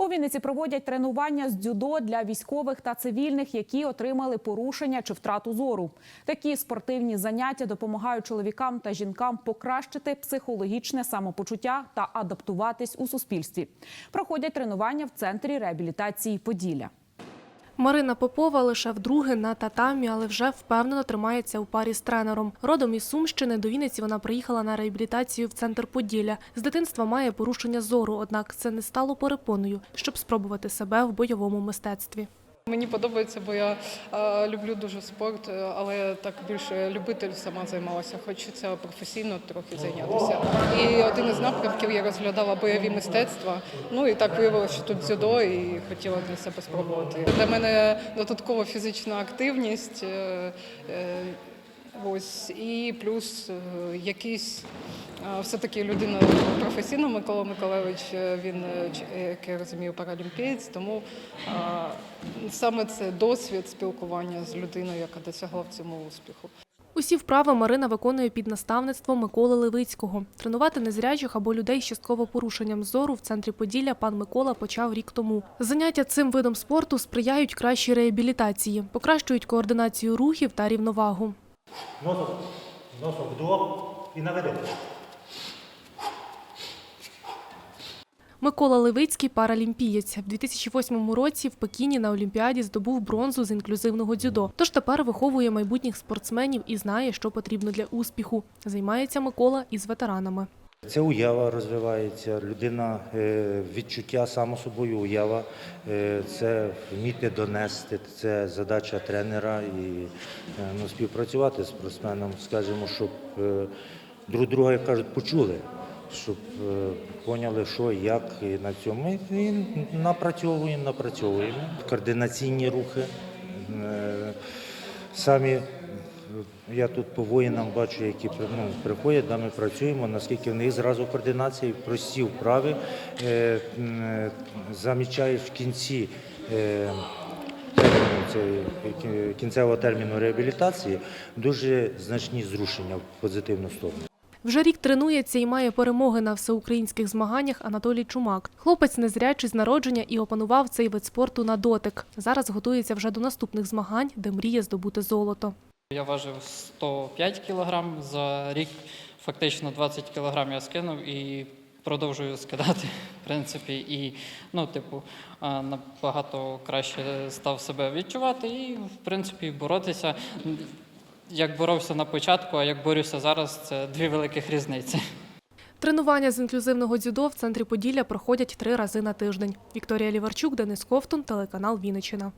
У Вінниці проводять тренування з дзюдо для військових та цивільних, які отримали порушення чи втрату зору. Такі спортивні заняття допомагають чоловікам та жінкам покращити психологічне самопочуття та адаптуватись у суспільстві. Проходять тренування в центрі реабілітації Поділля. Марина Попова лише вдруге на татамі, але вже впевнено тримається у парі з тренером. Родом із Сумщини до Вінниці вона приїхала на реабілітацію в центр Поділля. З дитинства має порушення зору, однак це не стало перепоною, щоб спробувати себе в бойовому мистецтві. Мені подобається, бо я е, люблю дуже спорт, е, але так більше любитель сама займалася. Хочеться професійно трохи зайнятися. І один із напрямків я розглядала бойові мистецтва. Ну і так виявилося, що тут дзюдо, і хотіла для себе спробувати. Для мене додаткова фізична активність. е, е, Ось і плюс е, якийсь е, все-таки людина професійна Микола Миколайович, е, він, е, е, як я розумію, паралімпієць, тому саме це досвід спілкування з людиною, яка досягла в цьому успіху. Усі вправи Марина виконує під наставництвом Миколи Левицького. Тренувати незрячих або людей з частково порушенням зору в центрі Поділля пан Микола почав рік тому. Заняття цим видом спорту сприяють кращій реабілітації, покращують координацію рухів та рівновагу. Носом, носом вдох і наведи. Микола Левицький паралімпієць. В 2008 році в Пекіні на Олімпіаді здобув бронзу з інклюзивного дзюдо. Тож тепер виховує майбутніх спортсменів і знає, що потрібно для успіху. Займається Микола із ветеранами. Це уява розвивається, людина е, відчуття само собою уява. Е, Це вміти донести, це задача тренера і е, ну, співпрацювати з спортсменом, скажімо, щоб друг друга, як кажуть, почули, щоб е, поняли, що, як і на цьому. І напрацьовуємо, напрацьовуємо. Координаційні рухи. е, Самі я тут по воїнам бачу, які ну, приходять, да, ми працюємо, наскільки в них зразу координація, прості вправи. Е, м, в кінці е, кінцевого терміну реабілітації дуже значні зрушення в позитивну сторону. Вже рік тренується і має перемоги на всеукраїнських змаганнях Анатолій Чумак. Хлопець незрячий з народження і опанував цей вид спорту на дотик. Зараз готується вже до наступних змагань, де мріє здобути золото. Я важив 105 кілограм за рік, фактично 20 кілограм я скинув і продовжую скидати, в принципі, і ну, типу, набагато краще став себе відчувати і, в принципі, боротися. Як боровся на початку, а як борюся зараз, це дві великих різниці. Тренування з інклюзивного дзюдо в центрі Поділля проходять три рази на тиждень. Вікторія Ліварчук, Денис Ковтун, телеканал Вінниччина.